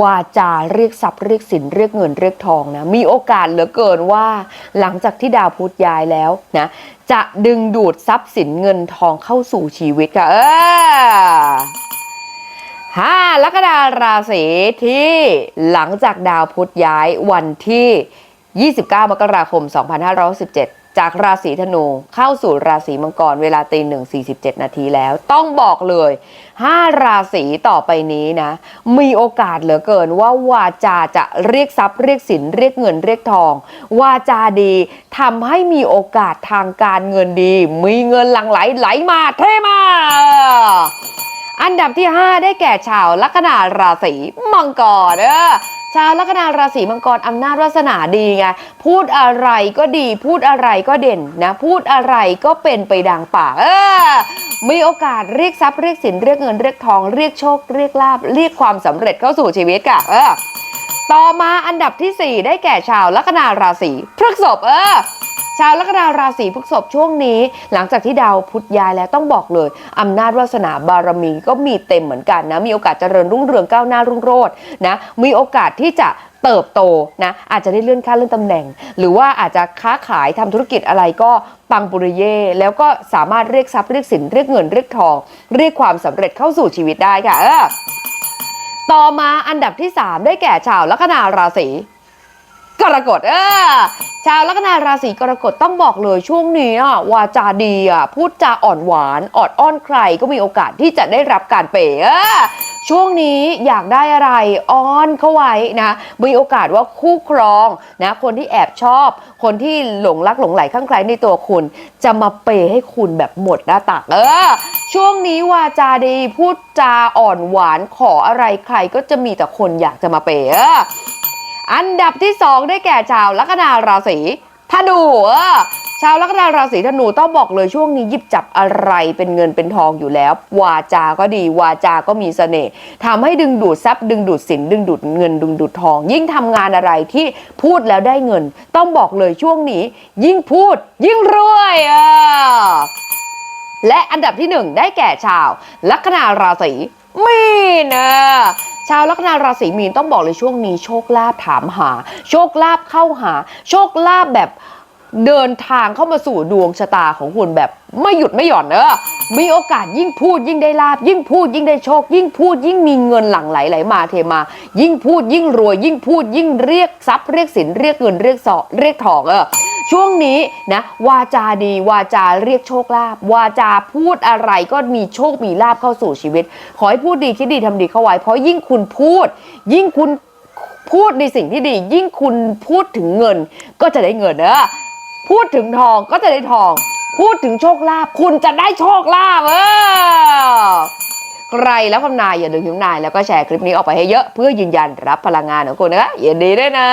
วาจาเรียกทรัพย์เรียกสินเรียกเงินเรียกทองนะมีโอกาสเหลือเกินว่า หลังจากที่ดาวพุธย้ายแล้วนะจะดึงดูดทรัพย์สินเงินทองเข้าสู่ชีวิตค่ะเออห้าลัคนาราศีที่หลังจากดาวพุธย้ายวันที่ 29 มกราคม 2517 จากราศีธนูเข้าสู่ราศีมังกรเวลาตีหนึ่ง47นาทีแล้ว ต้องบอกเลย5ราศีต่อไปนี้นะ มีโอกาสเหลือเกินว่าวาจาจะเรียกทรัพย์เรียกสินเรียกเงินเรียกทอง วาจาดีทำให้มีโอกาสทางการเงินดี มีเงินหลั่งไหลไหลมาเทมา อันดับที่ 5 ได้แก่ชาวลัคนาราศีมังกรเออชาวลัคนาราศีมังกรอำนาจวาสนาดีไงพูดอะไรก็ดี พูดอะไรก็เด่นนะ พูดอะไรก็เป็นไปดังปากเออมีโอกาสเรียกทรัพย์เรียกสินเรียกเงินเรียกทองเรียกโชคเรียกลาบเรียกความสำเร็จเข้าสู่ชีวิตค่ะเออต่อมาอันดับที่ 4 ได้แก่ชาวลัคนาราศีพฤษภเออ ชาวลัคนาราศีพฤษภช่วงนี้ หลังจากที่ดาวพุธย้ายแล้วต้องบอกเลยอำนาจวาสนาบารมีก็มีเต็มเหมือนกันนะมีโอกาสเจริญรุ่งเรืองก้าวหน้ารุ่งโรจน์นะมีโอกาสที่จะเติบโตนะอาจจะได้เลื่อนขั้นเลื่อนตำแหน่ง หรือว่าอาจจะค้าขายทำธุรกิจอะไรก็ปังปุริเย่แล้วก็สามารถเรียกทรัพย์เรียกสินเรียกเงินเรียกทอง เรียกความสำเร็จเข้าสู่ชีวิตได้ค่ะเออต่อมาอันดับที่ 3 ได้แก่ชาวลัคนาราศี กรกฎเออชาวลัคนาราศีกรกฎต้องบอกเลยช่วงนี้อะวาจาดีอะพูดจาอ่อนหวานออดอ้อนใครก็มีโอกาสที่จะได้รับการเปย์เออช่วงนี้อยากได้อะไรอ้อนเข้าไว้นะมีโอกาสว่าคู่ครองนะคนที่แอบชอบ คนที่หลงรักหลงไหลข้างใครในตัวคุณ จะมาเปย์ให้คุณแบบหมดหน้าตักเออช่วงนี้วาจาดีพูดจาอ่อนหวานขออะไรใครก็จะมีแต่คนอยากจะมาเปย์ อันดับที่สองได้แก่ชาวลัคนาราศีธนูเออชาวลัคนาราศีธนูต้องบอกเลยช่วงนี้หยิบจับอะไรเป็นเงินเป็นทองอยู่แล้ว วาจาก็ดีวาจาก็มีเสน่ห์ทำให้ดึงดูดทรัพย์ดึงดูดสินดึงดูดเงินดึงดูดทอง ยิ่งทำงานอะไรที่พูดแล้วได้เงิน ต้องบอกเลยช่วงนี้ ยิ่งพูด ยิ่งรวยและอันดับที่หนึ่งได้แก่ชาว ลัคนาราศีมีนเออาวลัคนาราศีมีนต้องบอกเลยช่วงนี้โชคลาภถามหา โชคลาภเข้าหา โชคลาภแบบเดินทางเข้ามาสู่ดวงชะตาของคุณแบบไม่หยุดไม่หย่อนเออมีโอกาสยิ่งพูดยิ่งได้ลาบยิ่งพูดยิ่งได้โชค ยิ่งพูดยิ่งมีเงินหลั่งไหลไหลมาเทมา ยิ่งพูดยิ่งรวยยิ่งพูดยิ่งเรียกทรัพย์เรียกสินเรียกเงินเรียกสอเรียกทองเออ ช่วงนี้นะวาจาดีวาจาเรียกโชคลาภวาจาพูดอะไรก็มีโชคมีลาภเข้าสู่ชีวิต ขอให้พูดดีคิดดีทำดีเข้าไว้ เพราะยิ่งคุณพูด ยิ่งคุณพูดในสิ่งที่ดี ยิ่งคุณพูดถึงเงิน ก็จะได้เงินเออพูดถึงทองก็จะได้ทอง พูดถึงโชคลาภคุณจะได้โชคลาภเออใครแล้วคำนายอย่าลืมพิมพ์นายแล้วก็แชร์คลิปนี้ออกไปให้เยอะเพื่อยืนยันรับพลังงานของคุณนะคะยินดีด้วยนะ